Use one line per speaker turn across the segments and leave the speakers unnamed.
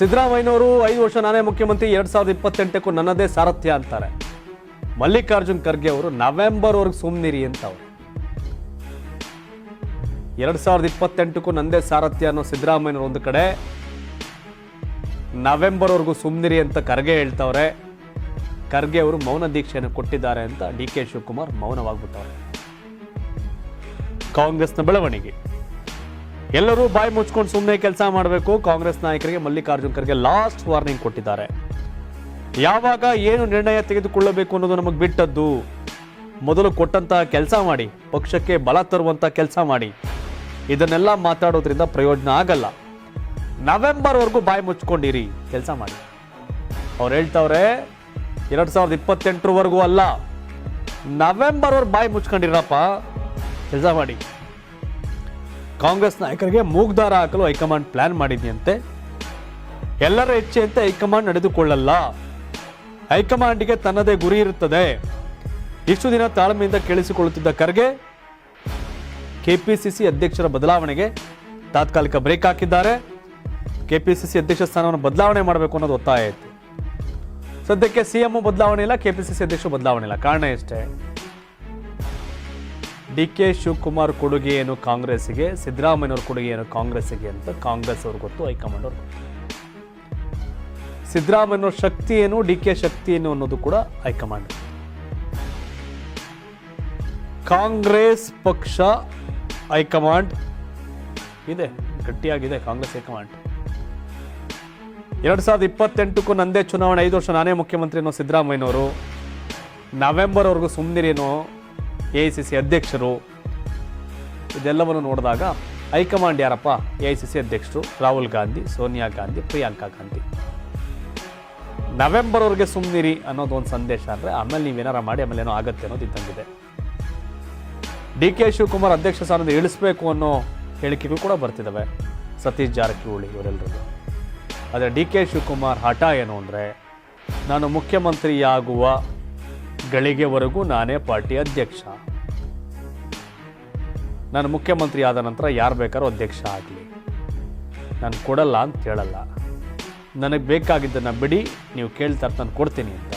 ಸಿದ್ದರಾಮಯ್ಯನವರು ಐದು ವರ್ಷ ನಾನೇ ಮುಖ್ಯಮಂತ್ರಿ, ಎರಡ್ ಸಾವಿರದ ಇಪ್ಪತ್ತೆಂಟಕ್ಕೂ ನನ್ನದೇ ಸಾರಥ್ಯ ಅಂತಾರೆ. ಮಲ್ಲಿಕಾರ್ಜುನ್ ಖರ್ಗೆ ಅವರು ನವೆಂಬರ್ ವರ್ಗು ಸುಮ್ನಿರಿ ಅಂತ ಅವರು ಎರಡ್ ಸಾವಿರದ ಇಪ್ಪತ್ತೆಂಟಕ್ಕೂ ನಂದೇ ಸಾರಥ್ಯ ಅನ್ನೋ ಸಿದ್ದರಾಮಯ್ಯನವರು ಒಂದು ಕಡೆ. ನವೆಂಬರ್ ವರ್ಗು ಸುಮ್ನಿರಿ ಅಂತ ಖರ್ಗೆ ಹೇಳ್ತವ್ರೆ. ಖರ್ಗೆ ಅವರು ಮೌನ ದೀಕ್ಷೆಯನ್ನು ಕೊಟ್ಟಿದ್ದಾರೆ ಅಂತ ಡಿ ಕೆ ಶಿವಕುಮಾರ್ ಮೌನವಾಗ್ಬಿಟ್ಟವ್ರೆ. ಕಾಂಗ್ರೆಸ್ನ ಬೆಳವಣಿಗೆ. ಎಲ್ಲರೂ ಬಾಯಿ ಮುಚ್ಕೊಂಡು ಸುಮ್ಮನೆ ಕೆಲಸ ಮಾಡಬೇಕು. ಕಾಂಗ್ರೆಸ್ ನಾಯಕರಿಗೆ ಮಲ್ಲಿಕಾರ್ಜುನ್ ಖರ್ಗೆ ಲಾಸ್ಟ್ ವಾರ್ನಿಂಗ್ ಕೊಟ್ಟಿದ್ದಾರೆ. ಯಾವಾಗ ಏನು ನಿರ್ಣಯ ತೆಗೆದುಕೊಳ್ಳಬೇಕು ಅನ್ನೋದು ನಮಗೆ ಬಿಟ್ಟದ್ದು. ಮೊದಲು ಕೊಟ್ಟಂತಹ ಕೆಲಸ ಮಾಡಿ, ಪಕ್ಷಕ್ಕೆ ಬಲ ತರುವಂತ ಕೆಲಸ ಮಾಡಿ. ಇದನ್ನೆಲ್ಲ ಮಾತಾಡೋದ್ರಿಂದ ಪ್ರಯೋಜನ ಆಗಲ್ಲ. ನವೆಂಬರ್ವರೆಗೂ ಬಾಯಿ ಮುಚ್ಕೊಂಡಿರಿ, ಕೆಲಸ ಮಾಡಿ. ಅವ್ರು ಹೇಳ್ತಾವ್ರೆ, ಎರಡು ಸಾವಿರದ ಇಪ್ಪತ್ತೆಂಟರವರೆಗೂ ಅಲ್ಲ. ನವೆಂಬರ್ವರೆಗೂ ಬಾಯಿ ಮುಚ್ಕೊಂಡಿರಪ್ಪ, ಕೆಲಸ ಮಾಡಿ. ಕಾಂಗ್ರೆಸ್ ನಾಯಕರಿಗೆ ಮೂಗ್ದಾರ ಹಾಕಲು ಹೈಕಮಾಂಡ್ ಪ್ಲಾನ್ ಮಾಡಿದೆಯಂತೆ? ಎಲ್ಲರ ಇಚ್ಛೆಯಂತೆ ಹೈಕಮಾಂಡ್ ನಡೆದುಕೊಳ್ಳಲ್ಲ. ಹೈಕಮಾಂಡ್ಗೆ ತನ್ನದೇ ಗುರಿ ಇರುತ್ತದೆ. ಇಷ್ಟು ದಿನ ತಾಳ್ಮೆಯಿಂದ ಕೇಳಿಸಿಕೊಳ್ಳುತ್ತಿದ್ದ ಖರ್ಗೆ, ಕೆಪಿಸಿಸಿ ಅಧ್ಯಕ್ಷರ ಬದಲಾವಣೆಗೆ ತಾತ್ಕಾಲಿಕ ಬ್ರೇಕ್ ಹಾಕಿದ್ದಾರೆ. ಕೆಪಿಸಿಸಿ ಅಧ್ಯಕ್ಷ ಸ್ಥಾನವನ್ನು ಬದಲಾವಣೆ ಮಾಡಬೇಕು ಅನ್ನೋದು ಒತ್ತಾಯ ಇತ್ತು. ಸದ್ಯಕ್ಕೆ ಸಿಎಂ ಬದಲಾವಣೆ ಇಲ್ಲ, ಕೆಪಿಸಿಸಿ ಅಧ್ಯಕ್ಷ ಬದಲಾವಣೆ ಇಲ್ಲ. ಕಾರಣ ಎಷ್ಟೇ? ಡಿ ಕೆ ಶಿವಕುಮಾರ್ ಕೊಡುಗೆ ಏನು ಕಾಂಗ್ರೆಸ್ಗೆ ಸಿದ್ದರಾಮಯ್ಯವ್ರ ಕೊಡುಗೆ ಏನು ಕಾಂಗ್ರೆಸ್ಸಿಗೆ ಅಂತ ಕಾಂಗ್ರೆಸ್ ಅವ್ರಿಗೆ ಗೊತ್ತು, ಹೈಕಮಾಂಡ್ ಅವ್ರಿಗೆ ಗೊತ್ತು. ಸಿದ್ದರಾಮಯ್ಯನವ್ರ ಶಕ್ತಿ ಏನು ಡಿ ಕೆ ಶಕ್ತಿ ಏನು ಅನ್ನೋದು ಕೂಡ ಹೈಕಮಾಂಡ್. ಕಾಂಗ್ರೆಸ್ ಪಕ್ಷ ಹೈಕಮಾಂಡ್ ಇದೆ, ಗಟ್ಟಿಯಾಗಿದೆ ಕಾಂಗ್ರೆಸ್ ಹೈಕಮಾಂಡ್. ಎರಡ್ ಸಾವಿರದ ಇಪ್ಪತ್ತೆಂಟಕ್ಕೂ ನಂದೇ ಚುನಾವಣೆ, ಐದು ವರ್ಷ ನಾನೇ ಮುಖ್ಯಮಂತ್ರಿ ಅನ್ನೋ ಸಿದ್ದರಾಮಯ್ಯನವರು, ನವೆಂಬರ್ವರೆಗೂ ಸುಮ್ಮನಿರೇನೋ ಎ ಐ ಸಿ ಸಿ ಅಧ್ಯಕ್ಷರು, ಇದೆಲ್ಲವನ್ನು ನೋಡಿದಾಗ ಹೈಕಮಾಂಡ್ ಯಾರಪ್ಪ? ಎ ಐ ಸಿ ಸಿ ಅಧ್ಯಕ್ಷರು ರಾಹುಲ್ ಗಾಂಧಿ, ಸೋನಿಯಾ ಗಾಂಧಿ, ಪ್ರಿಯಾಂಕಾ ಗಾಂಧಿ. ನವೆಂಬರ್ವರೆಗೆ ಸುಮ್ಮನಿರಿ ಅನ್ನೋದು ಒಂದು ಸಂದೇಶ ಅಂದರೆ ಆಮೇಲೆ ನೀವೇನಾರ ಮಾಡಿ, ಆಮೇಲೆ ಏನೋ ಆಗತ್ತೆ ಅನ್ನೋದು ಇದ್ದಂಗಿದೆ. ಡಿ ಕೆ ಶಿವಕುಮಾರ್ ಅಧ್ಯಕ್ಷ ಸ್ಥಾನದ ಇಳಿಸ್ಬೇಕು ಅನ್ನೋ ಹೇಳಿಕೆಗಳು ಕೂಡ ಬರ್ತಿದ್ದಾವೆ ಸತೀಶ್ ಜಾರಕಿಹೊಳಿ ಇವರೆಲ್ಲರಿಗೂ ಆದರೆ ಡಿ ಕೆ ಶಿವಕುಮಾರ್ ಹಠ ಏನು ಅಂದರೆ, ನಾನು ಮುಖ್ಯಮಂತ್ರಿಯಾಗುವ ಗಳಿಗೆವರೆಗೂ ನಾನೇ ಪಾರ್ಟಿ ಅಧ್ಯಕ್ಷ. ನಾನು ಮುಖ್ಯಮಂತ್ರಿ ಆದ ನಂತರ ಯಾರು ಬೇಕಾದ್ರೂ ಅಧ್ಯಕ್ಷ ಆಗಲಿ. ನಾನು ಕೊಡಲ್ಲ ಅಂತ ಹೇಳಲ್ಲ. ನನಗೆ ಬೇಕಾಗಿದ್ದನ್ನು ಬಿಡಿ, ನೀವು ಕೇಳ್ತಾರೆ ನಾನು ಕೊಡ್ತೀನಿ ಅಂತ.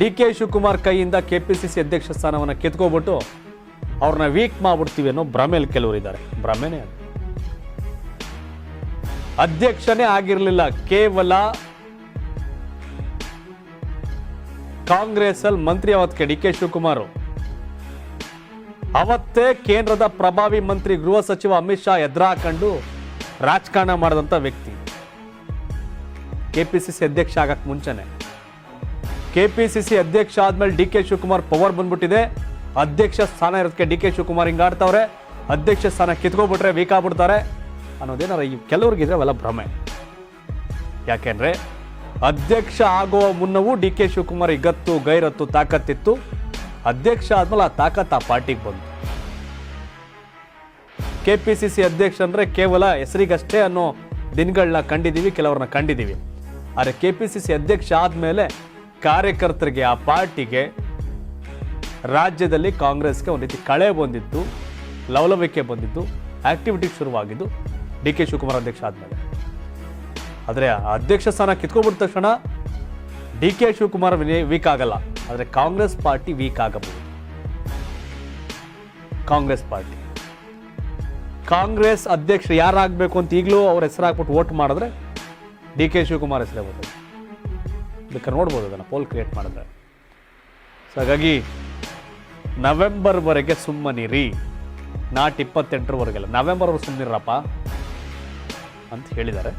ಡಿ ಕೆ ಶಿವಕುಮಾರ್ ಕೈಯಿಂದ ಕೆ ಪಿ ಸಿ ಸಿ ಅಧ್ಯಕ್ಷ ಸ್ಥಾನವನ್ನು ಕಿತ್ಕೊಬಿಟ್ಟು ಅವ್ರನ್ನ ವೀಕ್ ಮಾಡ್ಬಿಡ್ತೀವಿ ಅನ್ನೋ ಭ್ರಮೆಯಲ್ಲಿ ಕೆಲವರು ಇದ್ದಾರೆ. ಭ್ರಮೆನೇ ಅದು ಅಧ್ಯಕ್ಷನೇ ಆಗಿರಲಿಲ್ಲ, ಕೇವಲ ಕಾಂಗ್ರೆಸ್ ಅಲ್ಲಿ ಮಂತ್ರಿ ಅವತ್ಕೆ ಡಿ ಕೆ ಶಿವಕುಮಾರ್. ಅವತ್ತೇ ಕೇಂದ್ರದ ಪ್ರಭಾವಿ ಮಂತ್ರಿ ಗೃಹ ಸಚಿವ ಅಮಿತ್ ಶಾ ಎದುರಾಕೊಂಡು ರಾಜಕಾರಣ ಮಾಡಿದಂಥ ವ್ಯಕ್ತಿ. ಕೆ ಪಿ ಸಿ ಸಿ ಅಧ್ಯಕ್ಷ ಆಗಕ್ಕೆ ಮುಂಚೆನೆ. ಕೆ ಪಿ ಸಿ ಸಿ ಅಧ್ಯಕ್ಷ ಆದಮೇಲೆ ಡಿ ಕೆ ಶಿವಕುಮಾರ್ ಪವರ್ ಬಂದ್ಬಿಟ್ಟಿದೆ. ಅಧ್ಯಕ್ಷ ಸ್ಥಾನ ಇರೋದಕ್ಕೆ ಡಿ ಕೆ ಶಿವಕುಮಾರ್ ಹಿಂಗೆ ಆಡ್ತಾವ್ರೆ. ಅಧ್ಯಕ್ಷ ಸ್ಥಾನ ಕಿತ್ಕೊಬಿಟ್ರೆ ವೀಕಾಗ್ಬಿಡ್ತಾರೆ ಅನ್ನೋದೇನಾರ ಈ ಕೆಲವ್ರಿಗಿದ್ರೆ ಅವೆಲ್ಲ ಭ್ರಮೆ. ಯಾಕೆಂದ್ರೆ ಅಧ್ಯಕ್ಷ ಆಗುವ ಮುನ್ನವೂ ಡಿ ಕೆ ಶಿವಕುಮಾರ್ ಇಗತ್ತು, ಗೈರತ್ತು, ತಾಕತ್ತಿತ್ತು. ಅಧ್ಯಕ್ಷ ಆದ್ಮೇಲೆ ಆ ತಾಕತ್ ಆ ಪಾರ್ಟಿಗೆ ಬಂತು. ಕೆ ಪಿ ಸಿ ಸಿ ಅಧ್ಯಕ್ಷ ಅಂದರೆ ಕೇವಲ ಹೆಸರಿಗಷ್ಟೇ ಅನ್ನೋ ದಿನಗಳನ್ನ ಕಂಡಿದ್ದೀವಿ ಕೆಲವ್ರನ್ನ ಕಂಡಿದ್ದೀವಿ ಆದರೆ ಕೆ ಪಿ ಸಿ ಸಿ ಅಧ್ಯಕ್ಷ ಆದಮೇಲೆ ಕಾರ್ಯಕರ್ತರಿಗೆ ಆ ಪಾರ್ಟಿಗೆ ರಾಜ್ಯದಲ್ಲಿ ಕಾಂಗ್ರೆಸ್ಗೆ ಒಂದು ರೀತಿ ಕಳೆ ಬಂದಿತ್ತು, ಲವಲವಿಕೆ ಬಂದಿತ್ತು, ಆಕ್ಟಿವಿಟಿ ಶುರುವಾಗಿದ್ದು ಡಿ ಕೆ ಶಿವಕುಮಾರ್ ಅಧ್ಯಕ್ಷ ಆದಮೇಲೆ. ಆದರೆ ಅಧ್ಯಕ್ಷ ಸ್ಥಾನ ಕಿತ್ಕೊಂಡ್ಬಿಟ್ಟ ತಕ್ಷಣ ಡಿ ಕೆ ಶಿವಕುಮಾರ್ ವೀಕ್ ಆಗಲ್ಲ. ಆದರೆ ಕಾಂಗ್ರೆಸ್ ಪಾರ್ಟಿ ವೀಕ್ ಆಗಬಹುದು. ಕಾಂಗ್ರೆಸ್ ಪಾರ್ಟಿ. ಕಾಂಗ್ರೆಸ್ ಅಧ್ಯಕ್ಷರು ಯಾರಾಗಬೇಕು ಅಂತ ಈಗಲೂ ಅವ್ರ ಹೆಸರು ಹಾಕ್ಬಿಟ್ಟು ವೋಟ್ ಮಾಡಿದ್ರೆ ಡಿ ಕೆ ಶಿವಕುಮಾರ್ ಹೆಸರೇ ಬರ್ತದೆ. ಬೇಕಾದ್ರೆ ನೋಡ್ಬೋದು ಅದನ್ನು ಪೋಲ್ ಕ್ರಿಯೇಟ್ ಮಾಡಿದ್ರೆ. ಸೊ ಹಾಗಾಗಿ ನವೆಂಬರ್ವರೆಗೆ ಸುಮ್ಮನಿರಿ. ನಾಟ್ ಇಪ್ಪತ್ತೆಂಟರವರೆಗೆಲ್ಲ. ನವೆಂಬರ್ವರೆಗೆ ಸುಮ್ಮನಿರಪ್ಪ ಅಂತ ಹೇಳಿದ್ದಾರೆ.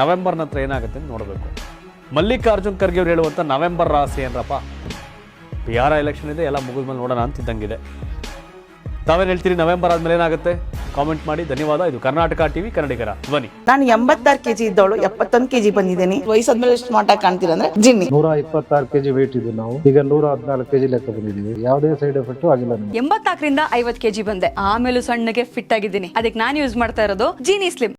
ನವೆಂಬರ್ ನಂತರ ಏನಾಗುತ್ತೆ ಅಂತ ನೋಡಬೇಕು. ಮಲ್ಲಿಕಾರ್ಜುನ್ ಖರ್ಗೆ ಅವ್ರು ಹೇಳುವಂಥ ನವೆಂಬರ್ ರಾಶಿ ಏನರಪ್ಪ? ಬಿಹಾರ ಎಲೆಕ್ಷನ್ ಇದೆ ಎಲ್ಲ ಮುಗಿದ್ಮೇಲೆ ನೋಡೋಣ ಅಂತಿದ್ದಂಗಿದೆ. ತಾವೇನು ಹೇಳ್ತೀರಿ ನವೆಂಬರ್ ಆದಮೇಲೆ ಏನಾಗುತ್ತೆ? ಕಾಮೆಂಟ್ ಮಾಡಿ ಧನ್ಯವಾದ. ಇದು ಕರ್ನಾಟಕ ಟಿವಿ ಕನ್ನಡಿಗರ ಧ್ವನಿ.
ನಾನು ಎಂಬತ್ತಾರು ಕೆಜಿ ಇದ್ದವಳು ಎಪ್ಪತ್ತೊಂದು ಕೆಜಿ ಬಂದಿದ್ದೀನಿ. ವಯಸ್ಸಾದ್ಮೇಲೆ ಎಷ್ಟು ಮಾಟ ಕಾಣ್ತೀರ ಅಂದ್ರೆ ಜಿನ್ನಿ.
ನೂರ ಇಪ್ಪತ್ತಾರು ಕೆಜಿ ವೇಟ್ ಇದ್ದು ನಾವು. ಈಗ ನೂರ ಹದಿನಾಲ್ಕು ಕೆಜಿ ಲೆಕ್ಕ ಬಂದಿದ್ದೀವಿ. ಯಾವುದೇ ಸೈಡ್ ಎಫೆಕ್ಟ್ ಆಗಿಲ್ಲ ಎಂಬತ್ತಾಕರಿಂದ
ಎಂಬತ್ನಾಲ್ಕರಿಂದ ಐವತ್ ಕೆಜಿ ಬಂದೆ. ಆಮೇಲೆ ಸಣ್ಣಗೆ ಫಿಟ್ ಆಗಿದ್ದೀನಿ. ಅದಕ್ಕೆ ನಾನು ಯೂಸ್ ಮಾಡ್ತಾ ಇರೋದು ಜೀನಿ ಸ್ಲಿಮ್